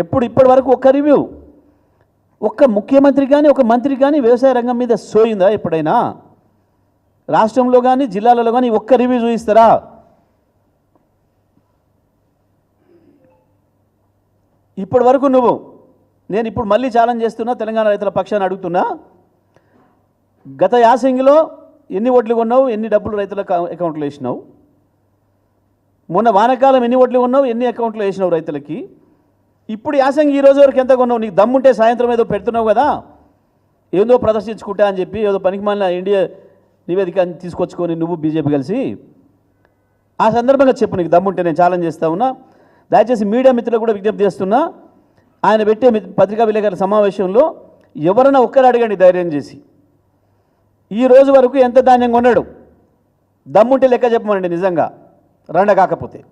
ఎప్పుడు ఇప్పటి వరకు ఒక్క రివ్యూ? ఒక్క ముఖ్యమంత్రి కానీ ఒక మంత్రి కానీ వ్యవసాయ రంగం మీద సోయిందా ఎప్పుడైనా? రాష్ట్రంలో కానీ జిల్లాలలో కానీ ఒక్క రివ్యూ చూపిస్తారా? ఇప్పటి వరకు నువ్వు నేను ఇప్పుడు మళ్ళీ ఛాలెంజ్ చేస్తున్నా తెలంగాణ రైతుల పక్షాన్ని అడుగుతున్నా. గత యాసంగిలో ఎన్ని ఓట్లు కొన్నావు ఎన్ని డబ్బులు రైతుల అకౌంట్లో వేసినావు? మొన్న వానకాలం ఎన్ని ఓట్లు కొన్నావు ఎన్ని అకౌంట్లో వేసినావు రైతులకి? ఇప్పుడు యాసంగి ఈ రోజు వరకు ఎంత కొన్నావు? నీకు దమ్ముంటే సాయంత్రం ఏదో పెడుతున్నావు కదా? ఏదో ప్రదర్శించుకుంటా అని చెప్పి ఏదో పనికి మాలిన ఇండియా నివేదిక తీసుకొచ్చుకొని నువ్వు బీజేపీ కలిసి ఆ సందర్భంగా చెప్పు నీకు దమ్ముంటే నేను ఛాలెంజ్ చేస్తా ఉన్నా. దయచేసి మీడియా మిత్రులు కూడా విజ్ఞప్తి చేస్తున్నా. ఆయన పెట్టే మి- పత్రికా విలేకరుల సమావేశంలో ఎవరైనా ఒక్కరు అడగండి ధైర్యం చేసి. ఈ రోజు వరకు ఎంత ధాన్యం కొన్నాడు? దమ్ముంటే లెక్క చెప్పమండి నిజంగా. రండ కాకపోతే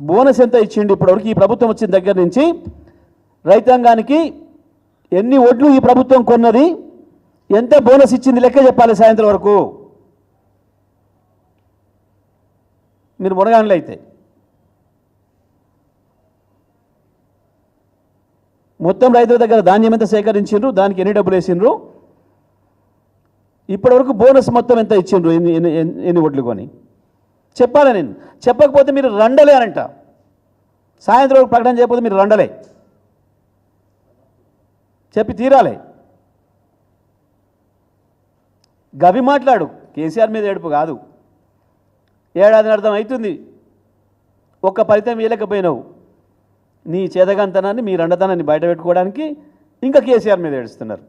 బోనస్ ఎంత ఇచ్చిండు ఇప్పటివరకు ఈ ప్రభుత్వం వచ్చిన దగ్గర నుంచి? రైతాంగానికి ఎన్ని ఒడ్లు ఈ ప్రభుత్వం కొన్నది? ఎంత బోనస్ ఇచ్చింది? లెక్క చెప్పాలి సాయంత్రం వరకు. మీరు మునగానులు అయితే. మొత్తం రైతుల దగ్గర ధాన్యం ఎంత సేకరించిండ్రు? దానికి ఎన్ని డబ్బులు వేసిండ్రు? ఇప్పటివరకు బోనస్ మొత్తం ఎంత ఇచ్చిండ్రు? ఎన్ని ఎన్ని ఎన్ని- ఎన్ని ఒడ్లు కొని? చెప్పాలి నేను. చెప్పకపోతే మీరు రండలే అనంట. సాయంత్రం వరకు ప్రకటన చేయకపోతే మీరు రండలే. చెప్పి తీరాలి. గవి మాట్లాడు. కేసీఆర్ మీద ఏడుపు కాదు. ఏడాది అర్థం అవుతుంది ఒక్క ఫలితం ఇవ్వలేకపోయినావు. నీ చేతగంతనాన్ని మీ రండతనాన్ని బయట పెట్టుకోవడానికి ఇంకా కేసీఆర్ మీద ఏడుస్తున్నారు.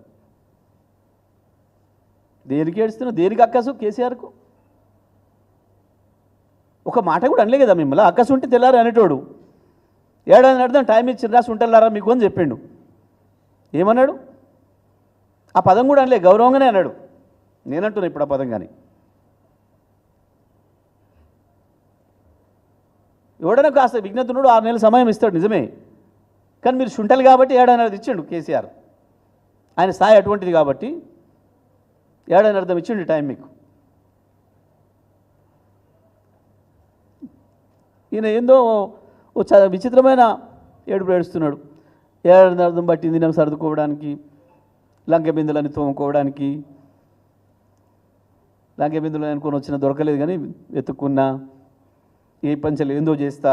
దేనికి ఏడుస్తున్నావు దేనికి అక్కసు కేసీఆర్కు? ఒక మాట కూడా అనలే కదా మిమ్మల్ని. అక్కసు ఉంటే తెల్లారు అనేటోడు. ఏడాది అర్థం టైం ఇచ్చిన రాసి ఉంటలారా మీకు అని చెప్పిండు. ఏమన్నాడు? ఆ పదం కూడా అనలే గౌరవంగానే అన్నాడు. నేనంటున్నా ఇప్పుడు ఆ పదం కానీ. ఎవడైనా కాస్త విజ్ఞతనుడు ఆరు నెలల సమయం ఇస్తాడు నిజమే. కానీ మీరు శుంటలు కాబట్టి ఏడాది ఇచ్చిండు కేసీఆర్. ఆయన స్థాయి అటువంటిది కాబట్టి ఏడాది అర్థం ఇచ్చిండు టైం మీకు. ఈయన ఏందో ఓ విచిత్రమైన ఏడుపు ఏడుస్తున్నాడు. ఏడాది అర్థం బట్టి దినం సర్దుకోవడానికి లంక బిందులని తోముకోవడానికి లంక బిందులు అనుకొని వచ్చిన దొరకలేదు కానీ వెతుక్కున్నా ఏ పంచలు ఏందో చేస్తా.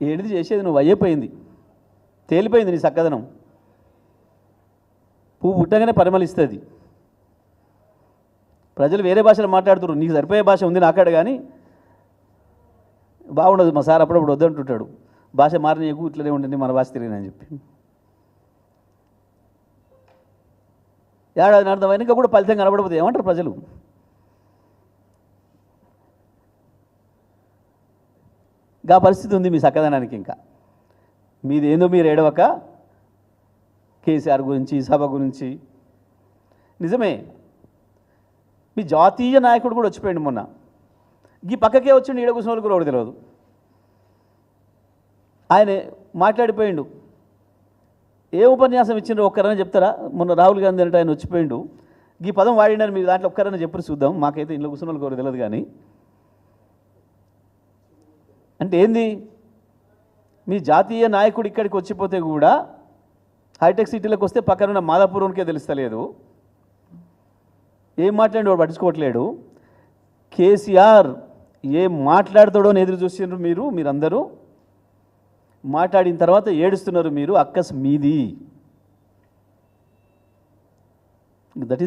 ఏడిది చేసేది నువ్వు అయ్యిపోయింది తేలిపోయింది నీ చక్కదనం పువ్వు పుట్టగానే పరిమళిస్తుంది. ప్రజలు వేరే భాషలో మాట్లాడుతున్నారు నీకు సరిపోయే భాష ఉంది నాకాడ కానీ బాగుండదు మా సార్ అప్పుడప్పుడు వద్దంటుంటాడు. భాష మారినీయకు ఇట్లనే ఉండండి మన భాష తిరిగినని చెప్పి. ఏడాది అర్థమైన ఇంకా కూడా ఫలితం కనబడబోతుంది ఏమంటారు ప్రజలు? గా పరిస్థితి ఉంది మీ చక్కదనానికి ఇంకా. మీది ఏందో మీరు ఏడవక కేసీఆర్ గురించి సభ గురించి. నిజమే మీ జాతీయ నాయకుడు కూడా వచ్చిపోయింది మొన్న. ఈ పక్కకే వచ్చిండు ఈడ కూర్చున్న వాళ్ళు కూడా తెలియదు ఆయన మాట్లాడిపోయిండు. ఏ ఉపన్యాసం ఇచ్చిండ్రో ఒక్కరని చెప్తారా? మొన్న రాహుల్ గాంధీ అంటే ఆయన వచ్చిపోయిండు. ఈ పదం వాడినారు మీరు దాంట్లో ఒక్కరని చెప్పి చూద్దాం. మాకైతే ఇంట్లో కూర్చున్న వాళ్ళు తెలియదు కానీ. అంటే ఏంది? మీ జాతీయ నాయకుడు ఇక్కడికి వచ్చిపోతే కూడా హైటెక్ సిటీలకు వస్తే పక్కనున్న మాదాపురంకే తెలుస్తలేదు. ఏం మాట్లాడి వాడు పట్టించుకోవట్లేడు. కేసీఆర్ ఏం మాట్లాడతాడో అని ఎదురు చూసిండ్రు మీరు మీరందరూ. మాట్లాడిన తర్వాత ఏడుస్తున్నారు మీరు అక్కస్ మీది. That is